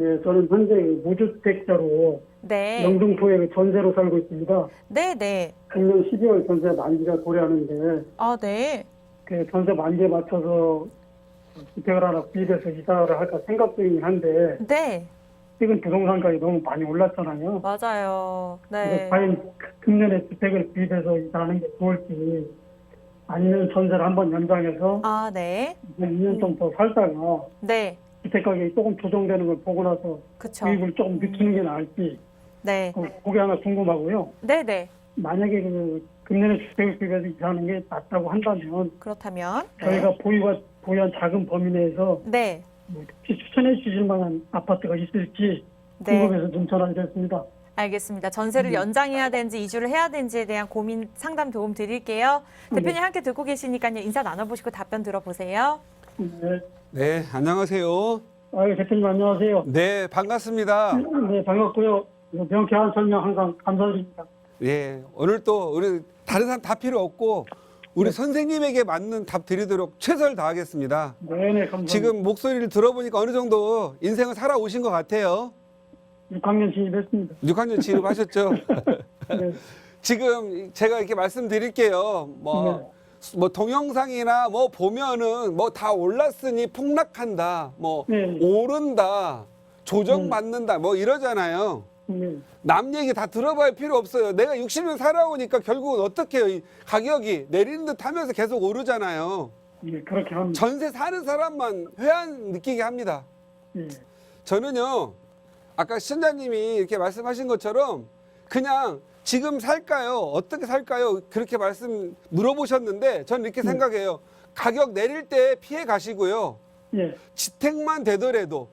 예, 저는 현재 무주택자로 네. 영등포에 그 전세로 살고 있습니다. 네, 네. 작년 12월 전세 만기가 도래하는데 아, 네. 그 전세 만기에 맞춰서 주택을 하나 구입해서 이사를 할까 생각 중이긴 한데 네. 최근 부동산가격이 너무 많이 올랐잖아요. 맞아요. 그래서 네. 과연 금년에 주택을 구입해서 이사하는 게 좋을지 아니면 전세를 한번 연장해서 아, 네. 2년 정도 살다가 네. 주택 가격이 조금 조정되는 걸 보고 나서 그쵸. 구입을 조금 늦추는 게 나을지 네. 그- 그게 하나 궁금하고요. 네, 네. 만약에 그 금년에 주택을 구입해서 이사하는 게 낫다고 한다면 그렇다면 네. 저희가 보유가 보유한 작은 범위 내에서 네. 뭐 특히 추천해 주실 만한 아파트가 있을지 네. 궁금해서 좀 전화드렸습니다. 알겠습니다. 전세를 네. 연장해야 되는지 이주를 해야 되는지에 대한 고민 상담 도움 드릴게요. 대표님 함께 듣고 계시니까요. 인사 나눠보시고 답변 들어보세요. 네. 네, 안녕하세요. 아유, 대표님 안녕하세요. 네, 반갑습니다. 네, 반갑고요. 명쾌한 설명 항상 감사드립니다. 예, 오늘 또 우리 다른 사람 다 필요 없고 우리 선생님에게 맞는 답 드리도록 최선을 다하겠습니다. 네 네, 감사합니다. 지금 목소리를 들어보니까 어느 정도 인생을 살아오신 것 같아요. 6학년 진입했습니다. 6학년 진입하셨죠? 네. 지금 제가 이렇게 말씀드릴게요. 뭐, 뭐 동영상이나 뭐 보면은 뭐 다 올랐으니 폭락한다. 뭐 네. 오른다. 조정받는다. 뭐 이러잖아요. 네. 남 얘기 다 들어봐야 필요 없어요. 내가 60년 살아오니까 결국은 어떻게 해요? 이 가격이 내리는 듯 하면서 계속 오르잖아요. 네, 그렇게 합니다. 전세 사는 사람만 회한 느끼게 합니다. 네. 저는요, 아까 시청자님이 이렇게 말씀하신 것처럼 그냥 지금 살까요? 어떻게 살까요? 그렇게 말씀 물어보셨는데 저는 이렇게 네. 생각해요. 가격 내릴 때 피해 가시고요. 예. 지택만 되더라도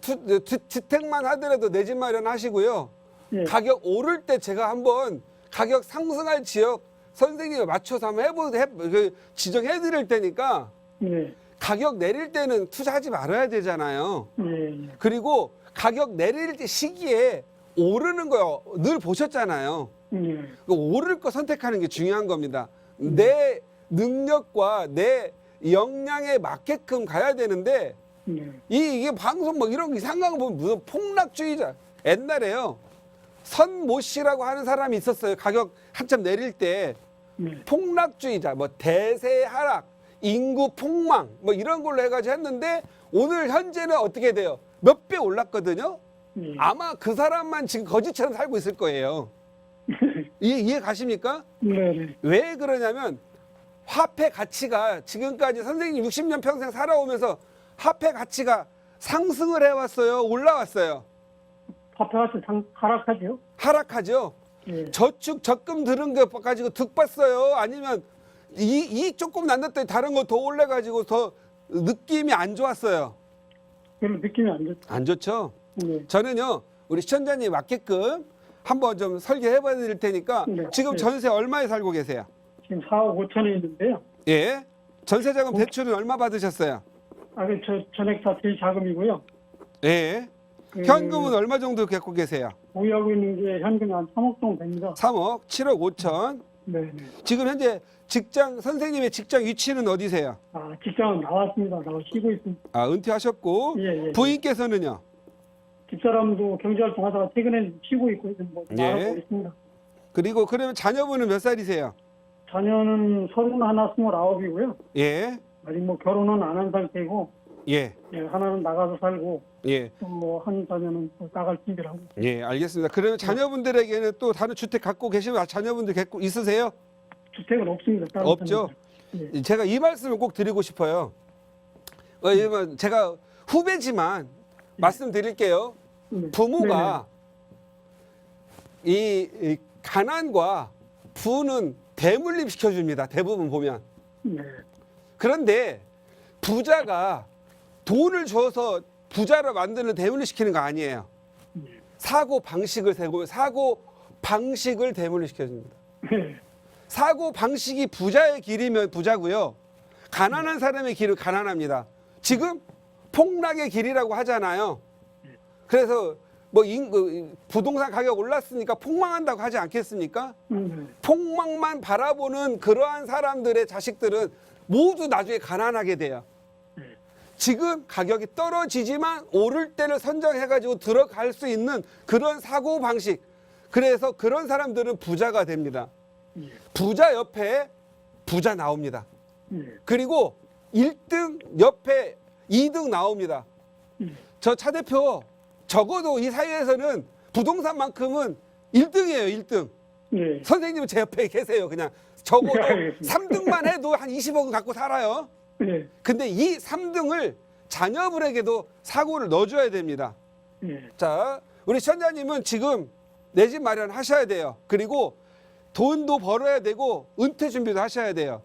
투, 주- 주택만 하더라도 내 집 마련하시고요. 예. 가격 오를 때 제가 한번 가격 상승할 지역 선생님을 맞춰서 한번 해보 해, 그 지정해 드릴 테니까 네. 가격 내릴 때는 투자하지 말아야 되잖아요. 예. 그리고 가격 내릴 때 시기에 오르는 거늘 보셨잖아요. 예. 그 오를 거 선택하는 게 중요한 겁니다. 내 능력과 내 역량에 맞게끔 가야 되는데 예. 이, 이게 방송 뭐 이런 거 이상한 거 보면 무슨 폭락주의자. 옛날에요. 선모 씨라고 하는 사람이 있었어요. 가격 한참 내릴 때 예. 폭락주의자, 뭐 대세 하락, 인구 폭망, 뭐 이런 걸로 해가지고 했는데 오늘 현재는 어떻게 돼요? 몇 배 올랐거든요. 예. 아마 그 사람만 지금 거지처럼 살고 있을 거예요. 이해, 이해 가십니까? 네. 네. 왜 그러냐면 화폐 가치가 지금까지 선생님 60년 평생 살아오면서 화폐 가치가 상승을 해왔어요, 올라왔어요, 화폐가치 상 하락하죠. 하락하죠. 예. 저축 적금 들은 거 가지고 득 봤어요. 아니면 이, 이 조금 난다더니 다른 거 더 올라가지고 더 느낌이 안 좋았어요. 별로 느낌이 안 좋죠. 안 좋죠. 예. 저는요 우리 시청자님 맞게끔 한번 좀 설계해 봐 드릴 테니까 네. 지금 네. 전세 얼마에 살고 계세요? 지금 4억 5천에 있는데요. 예. 전세자금 대출은 얼마 받으셨어요? 아, 그 저, 전액 다 제 자금이고요. 예. 그 현금은 얼마 정도 갖고 계세요? 보유하고 있는 게 현금이 한 3억 정도 됩니다. 3억, 7억 5천. 네. 네. 지금 현재 직장 선생님의 직장 위치는 어디세요? 아, 직장은 나왔습니다. 나와 쉬고 있습니다. 아 은퇴하셨고 예, 예. 부인께서는요? 집사람도 경제활동 하다가 최근에 쉬고 있고 뭐 예. 나가고 있습니다. 그리고 그러면 자녀분은 몇 살이세요? 자녀는 서른 하나 스물아홉이고요. 예, 아직 뭐 결혼은 안 한 상태고 예, 예, 하나는 나가서 살고 예, 뭐한 자녀는 또 나갈 준비를 하고 예, 알겠습니다. 그러면 자녀분들에게는 또 다른 주택 갖고 계시면 자녀분들 갖고 있으세요? 주택은 없습니다. 다른 없죠. 자녀들. 예. 제가 이 말씀을 꼭 드리고 싶어요. 왜냐면 제가 후배지만 말씀드릴게요. 네. 부모가 이, 이 가난과 부는 대물림 시켜줍니다. 대부분 보면. 네. 그런데 부자가 돈을 줘서 부자를 만드는 대물림 시키는 거 아니에요. 사고 방식을 세고 사고 방식을 대물림 시켜줍니다. 네. 사고 방식이 부자의 길이면 부자고요. 가난한 사람의 길은 가난합니다. 지금 폭락의 길이라고 하잖아요. 그래서 뭐 인, 그 부동산 가격 올랐으니까 폭망한다고 하지 않겠습니까? 네. 폭망만 바라보는 그러한 사람들의 자식들은 모두 나중에 가난하게 돼요. 지금 가격이 떨어지지만 오를 때를 선정해가지고 들어갈 수 있는 그런 사고 방식. 그래서 그런 사람들은 부자가 됩니다. 예. 부자 옆에 부자 나옵니다. 예. 그리고 1등 옆에 2등 나옵니다. 예. 저차 대표 적어도 이 사회에서는 부동산만큼은 1등이에요, 1등. 예. 선생님은 제 옆에 계세요. 그냥 적어도 네, 알겠습니다. 3등만 해도 한 20억은 갖고 살아요. 예. 근데 이 3등을 자녀분에게도 사고를 넣어줘야 됩니다. 예. 자, 우리 시청자님은 지금 내 집 마련하셔야 돼요. 그리고 돈도 벌어야 되고 은퇴 준비도 하셔야 돼요.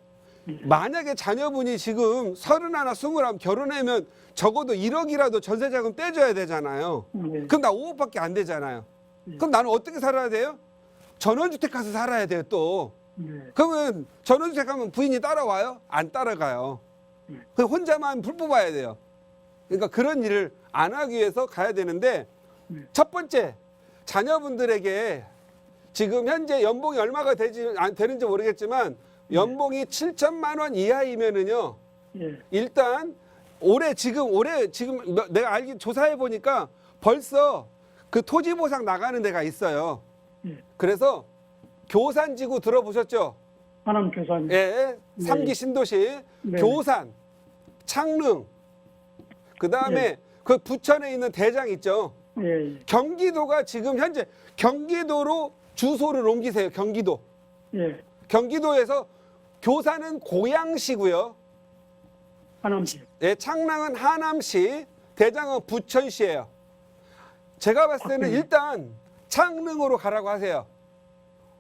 만약에 자녀분이 지금 서른하나 스물하면 결혼하면 적어도 1억이라도 전세자금 떼줘야 되잖아요. 예. 그럼 나 5억밖에 안 되잖아요. 그럼 나는 어떻게 살아야 돼요? 전원주택 가서 살아야 돼요 또. 예. 그러면 전원주택 가면 부인이 따라와요? 안 따라가요. 그 혼자만 불 뽑아야 돼요. 그러니까 그런 일을 안 하기 위해서 가야 되는데 첫 번째 자녀분들에게 지금 현재 연봉이 얼마가 되지 안 되는지 모르겠지만 연봉이 7천만 원 이하이면은요 예. 일단 올해 지금 올해 지금 몇- 내가 알기 조사해 보니까 벌써 그 토지 보상 나가는 데가 있어요. 예. 그래서 교산지구 들어보셨죠? 하남 교사님. 예, 삼기 네. 신도시, 네. 교산, 창릉, 그 다음에 네. 그 부천에 있는 대장 있죠. 예. 예. 경기도가 지금 현재 경기도로 주소를 옮기세요. 경기도. 예. 경기도에서 교산은 고양시고요. 하남시. 예, 창랑은 하남시, 대장은 부천시예요. 제가 봤을 때는 아, 네. 일단 창릉으로 가라고 하세요.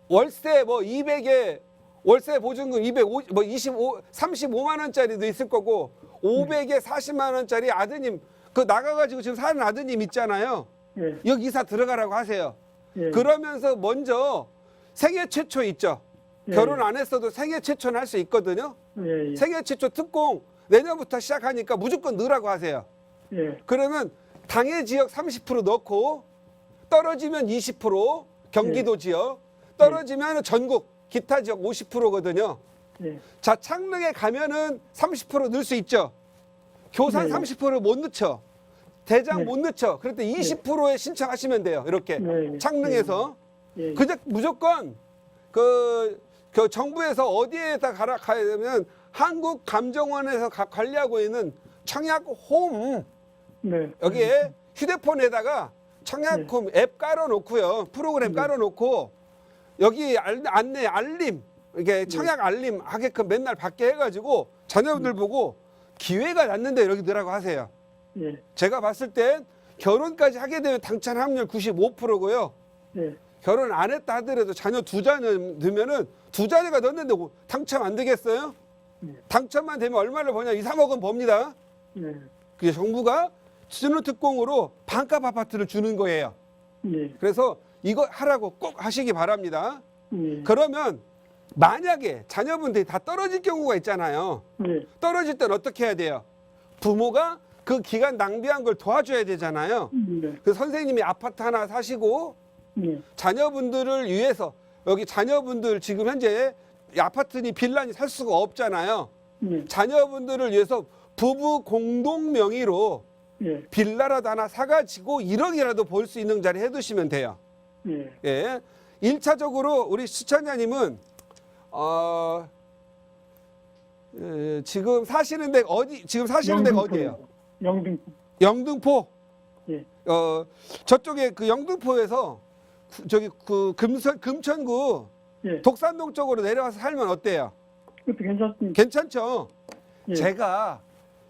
월세 뭐 200에 월세 보증금 250, 뭐 25, 35만 원짜리도 있을 거고 500에 40만 원짜리 아드님 그 나가가지고 지금 사는 아드님 있잖아요. 예. 여기 이사 들어가라고 하세요. 예. 그러면서 먼저 생애 최초 있죠. 예. 결혼 안 했어도 생애 최초는 할 수 있거든요. 예. 예. 생애 최초 특공 내년부터 시작하니까 무조건 넣으라고 하세요. 예. 그러면 당해 지역 30% 넣고 떨어지면 20% 경기도 네. 지역 떨어지면 전국 기타 지역 50%거든요. 예. 자 창릉에 가면은 30% 넣을 수 있죠. 교산 네. 30%를 못 넣죠. 대장 네. 못 넣죠. 그럴 때 20%에 신청하시면 돼요. 이렇게 네. 창릉에서 예. 그저 무조건 그, 그 정부에서 어디에다 가라 가야 되면 한국 감정원에서 가- 관리하고 있는 청약 홈 네. 여기에 휴대폰에다가 청약 홈 앱 깔아놓고요 프로그램 네. 깔아놓고 여기 알- 안내 알림 이렇게 청약 알림 하게끔 맨날 받게 해가지고 자녀분들 보고 기회가 났는데 여기 넣으라고 하세요. 예. 제가 봤을 땐 결혼까지 하게 되면 당찬 확률 95%고요. 예. 결혼 안 했다 하더라도 자녀 두 자녀 넣으면은 두 자녀가 넣는데 뭐 당첨 안 되겠어요? 네. 당첨만 되면 얼마를 버냐? 2, 3억은 법니다. 예. 그게 정부가 신혼특공으로 반값 아파트를 주는 거예요. 예. 그래서 이거 하라고 꼭 하시기 바랍니다. 예. 그러면 만약에 자녀분들이 다 떨어질 경우가 있잖아요. 예. 떨어질 땐 어떻게 해야 돼요? 부모가 그 기간 낭비한 걸 도와줘야 되잖아요. 네. 그 선생님이 아파트 하나 사시고 예. 자녀분들을 위해서 여기 자녀분들 지금 현재 이 아파트니 빌라니 살 수가 없잖아요. 예. 자녀분들을 위해서 부부 공동 명의로 예. 빌라라도 하나 사가지고 1억이라도 벌 수 있는 자리 해두시면 돼요. 예. 예. 1차적으로 우리 시청자님은 어, 에, 지금 사시는 데 어디 지금 사시는 데가 어디예요? 영등포. 영등포. 예. 어 저쪽에 그 영등포에서 구- 저기 그 금천 금천구 예. 독산동 쪽으로 내려와서 살면 어때요? 그것도 괜찮습니다. 괜찮죠? 예. 제가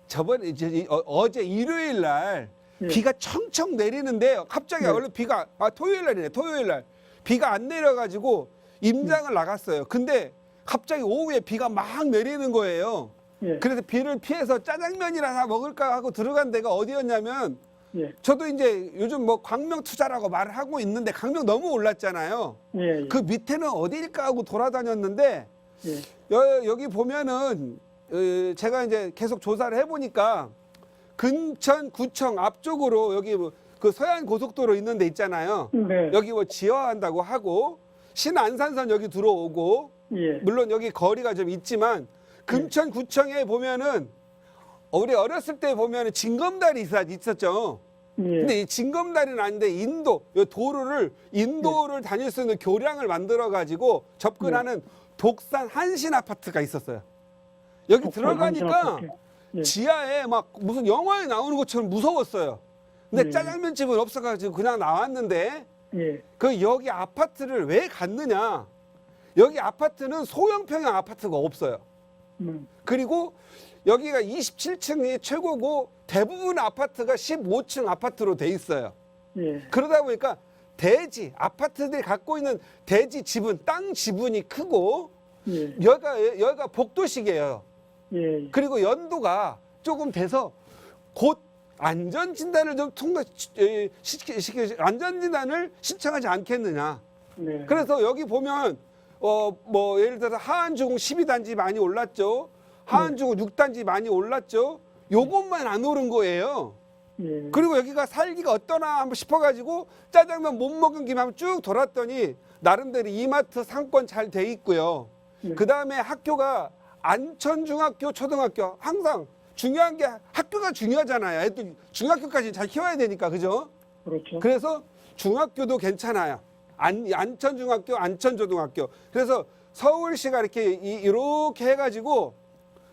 저번에 이제 이- 어, 어제 일요일 날 예. 비가 청청 내리는데 갑자기 네. 원래 비가 아 토요일 날이네 토요일 날 비가 안 내려가지고 임장을 나갔어요. 근데 갑자기 오후에 비가 막 내리는 거예요. 예. 그래서 비를 피해서 짜장면이나 사 먹을까 하고 들어간 데가 어디였냐면 예. 저도 이제 요즘 뭐 광명 투자라고 말을 하고 있는데 광명 너무 올랐잖아요. 예. 예. 그 밑에는 어디일까 하고 돌아다녔는데 예. 여, 여기 보면은 어, 제가 이제 계속 조사를 해보니까 근천 구청 앞쪽으로 여기 뭐 그 서해안 고속도로 있는 데 있잖아요. 네. 여기 뭐 지어한다고 하고 신안산선 여기 들어오고 예. 물론 여기 거리가 좀 있지만 금천 구청에 보면은 우리 어렸을 때 보면 징검다리 있- 있었죠. 예. 근데 이 징검다리는 아닌데 인도 이 도로를 인도를 다닐 수 있는 교량을 만들어 가지고 접근하는 독산 한신 아파트가 있었어요. 여기 들어가니까. 예. 지하에 막 무슨 영화에 나오는 것처럼 무서웠어요. 근데 예. 짜장면 집은 없어가지고 그냥 나왔는데 예. 그 여기 아파트를 왜 갔느냐? 여기 아파트는 소형 평형 아파트가 없어요. 음. 그리고 여기가 27층이 최고고 대부분 아파트가 15층 아파트로 돼 있어요. 예. 그러다 보니까 대지 아파트들이 갖고 있는 대지 지분 땅 지분이 크고 예. 여기가 여기가 복도식이에요. 예. 그리고 연도가 조금 돼서 곧 안전 진단을 좀 통과 에, 시키, 시키 안전 진단을 신청하지 않겠느냐. 네. 그래서 여기 보면 어 뭐 예를 들어서 하안주공 12단지 많이 올랐죠. 하안주공 6단지 많이 올랐죠. 요것만 안 오른 거예요. 예. 그리고 여기가 살기가 어떠나 한번 싶어가지고 짜장면 못 먹은 김에 한번 쭉 돌았더니 나름대로 이마트 상권 잘 돼 있고요. 네. 그 다음에 학교가 안천중학교 초등학교 항상 중요한 게 학교가 중요하잖아요. 애들 중학교까지 잘 키워야 되니까 그죠? 그렇죠. 그래서 중학교도 괜찮아요. 안, 안천중학교, 안천초등학교. 그래서 서울시가 이렇게 이, 이렇게 해가지고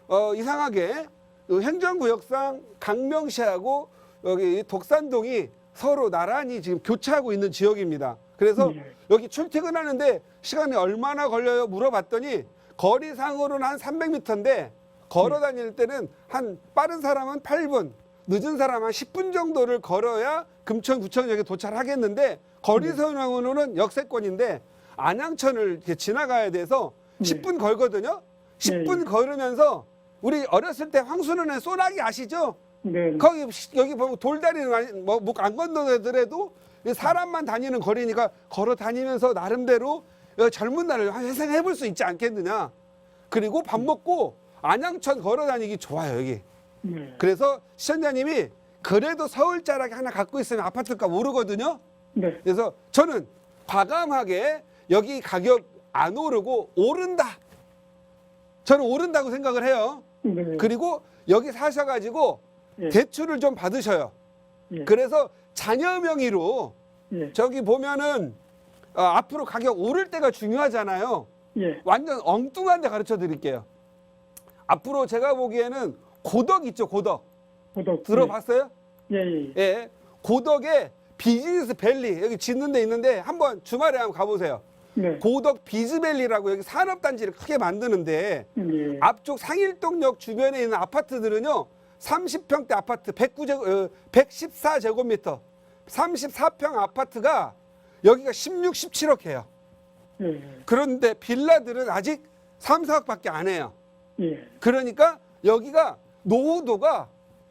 어, 이상하게 그 행정구역상 강명시하고 여기 독산동이 서로 나란히 지금 교차하고 있는 지역입니다. 그래서 네. 여기 출퇴근하는데 시간이 얼마나 걸려요? 물어봤더니 거리상으로는 한 300m인데 걸어 다닐 때는 한 빠른 사람은 8분, 늦은 사람은 한 10분 정도를 걸어야 금천 구청역에 도착하겠는데 거리상으로는 역세권인데 안양천을 이렇게 지나가야 돼서 네. 10분 걸거든요. 10분 네. 걸으면서 우리 어렸을 때 황순원의 소나기 아시죠? 네. 거기 여기 보면 돌다리는 뭐안 건너더라도 사람만 다니는 거리니까 걸어 다니면서 나름대로 어, 젊은 날을 회생해 볼 수 있지 않겠느냐. 그리고 밥 먹고 안양천 걸어 다니기 좋아요 여기. 네. 그래서 시청자님이 그래도 서울 자락에 하나 갖고 있으면 아파트가 오르거든요. 네. 그래서 저는 과감하게 여기 가격 안 오르고 오른다. 저는 오른다고 생각을 해요. 네. 그리고 여기 사셔가지고 예. 대출을 좀 받으셔요. 예. 그래서 자녀 명의로 예. 저기 보면은 어, 앞으로 가격 오를 때가 중요하잖아요. 예. 완전 엉뚱한 데 가르쳐 드릴게요. 앞으로 제가 보기에는 고덕 있죠, 고덕. 구독. 들어봤어요? 예. 예. 예. 예. 고덕에 비즈니스 밸리 여기 짓는 데 있는데 한번 주말에 한번 가보세요. 네. 고덕 비즈밸리라고 여기 산업단지를 크게 만드는데 예. 앞쪽 상일동역 주변에 있는 아파트들은요 30평대 아파트 109제, 어, 114제곱미터 34평 아파트가 여기가 16, 17억 해요 예. 그런데 빌라들은 아직 3, 4억밖에 안 해요 예. 그러니까 여기가 노후도가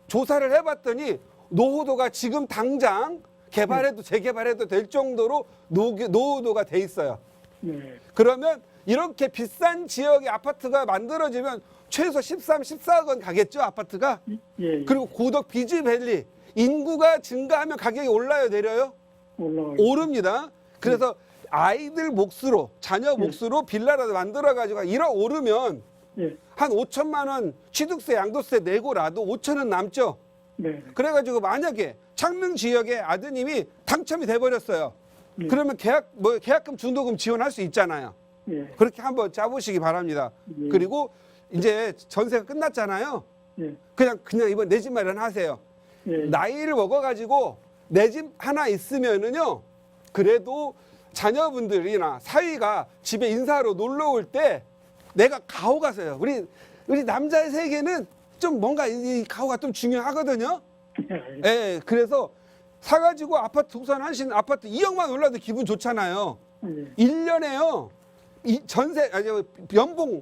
조사를 해봤더니 노후도가 지금 당장 개발해도 재개발해도 될 정도로 노, 노후도가 돼 있어요 예. 그러면 이렇게 비싼 지역의 아파트가 만들어지면 최소 13, 14억 원 가겠죠 아파트가 예. 그리고 고덕 비즈밸리 인구가 증가하면 가격이 올라요 내려요 올라가. 오릅니다 그래서 아이들 몫으로 자녀 몫으로 빌라라도 만들어 가지고 1억 오르면 예. 한 5천만 원 취득세 양도세 내고라도 5천 원 남죠 네. 그래가지고 만약에 창릉 지역에 아드님이 당첨이 돼버렸어요 예. 그러면 계약 뭐 계약금 중도금 지원할 수 있잖아요 예. 그렇게 한번 짜보시기 바랍니다. 예. 그리고 이제 전세가 끝났잖아요. 예. 그냥 그냥 이번 내 집 마련하세요. 예. 나이를 먹어가지고 내 집 하나 있으면은요. 그래도 자녀분들이나 사위가 집에 인사하러 놀러 올 때 내가 가오 가서요. 우리 우리 남자의 세계는 좀 뭔가 이 가오가 좀 중요하거든요. 예. 예, 그래서 사가지고 아파트 독산하신 아파트 2억만 올라도 기분 좋잖아요. 예. 1년에요. 이 전세 아니 연봉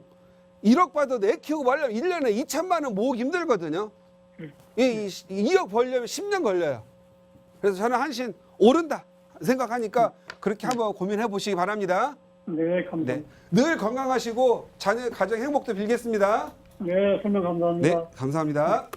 1억 받아도 애 키우고 말려면 1년에 2천만 원 모으기 힘들거든요. 이, 이 2억 벌려면 10년 걸려요. 그래서 저는 한신 오른다 생각하니까 그렇게 한번 고민해 보시기 바랍니다. 네. 감사합니다. 네. 늘 건강하시고 자녀 가정 행복도 빌겠습니다. 네. 설명 감사합니다. 네, 감사합니다.